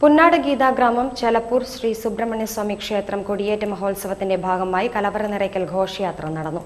പുന്നാട് ഗീതാഗ്രാമം ചെലപ്പൂർ ശ്രീ സുബ്രഹ്മണ്യസ്വാമി ക്ഷേത്രം കൊടിയേറ്റ മഹോത്സവത്തിന്റെ ഭാഗമായി കലവറ നിറയ്ക്കൽ ഘോഷയാത്ര നടന്നു.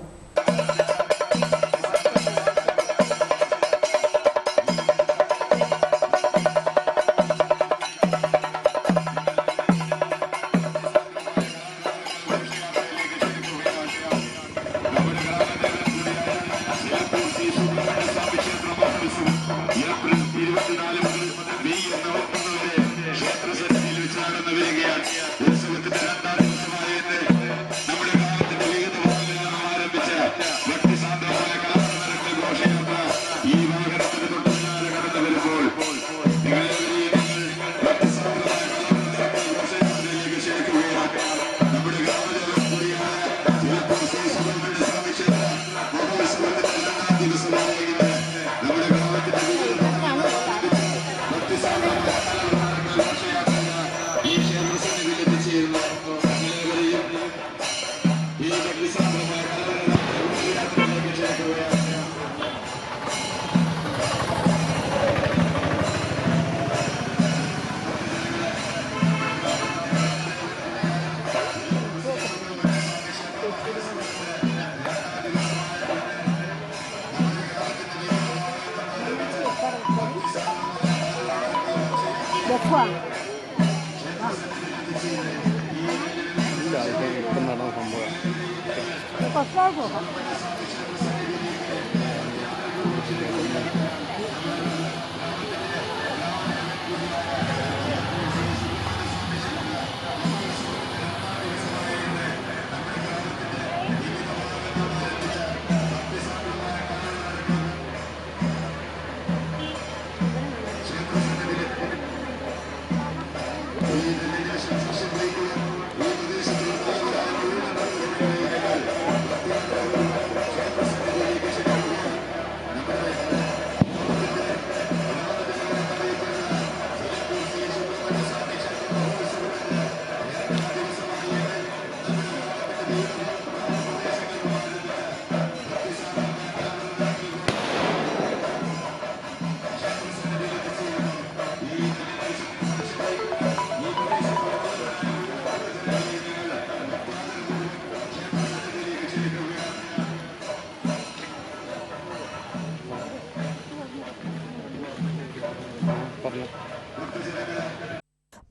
我错。你俩可以跟他当同伴。我把包儿。Şimdi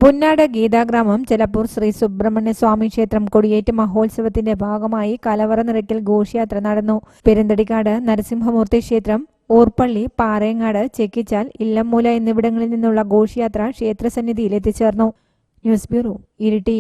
പുന്നാട് ഗീതാഗ്രാമം ചെലപ്പൂർ ശ്രീ സുബ്രഹ്മണ്യ സ്വാമി ക്ഷേത്രം കൊടിയേറ്റ് മഹോത്സവത്തിന്റെ ഭാഗമായി കലവറ നിറയ്ക്കൽ ഘോഷയാത്ര നടന്നു. പെരുന്തടിക്കാട് നരസിംഹമൂർത്തി ക്ഷേത്രം ഊർപ്പള്ളി പാറയങ്ങാട് ചെക്കിച്ചാൽ ഇല്ലംമൂല എന്നിവിടങ്ങളിൽ നിന്നുള്ള ഘോഷയാത്ര ക്ഷേത്രസന്നിധിയിൽ എത്തിച്ചേർന്നു. News bureau Iritty.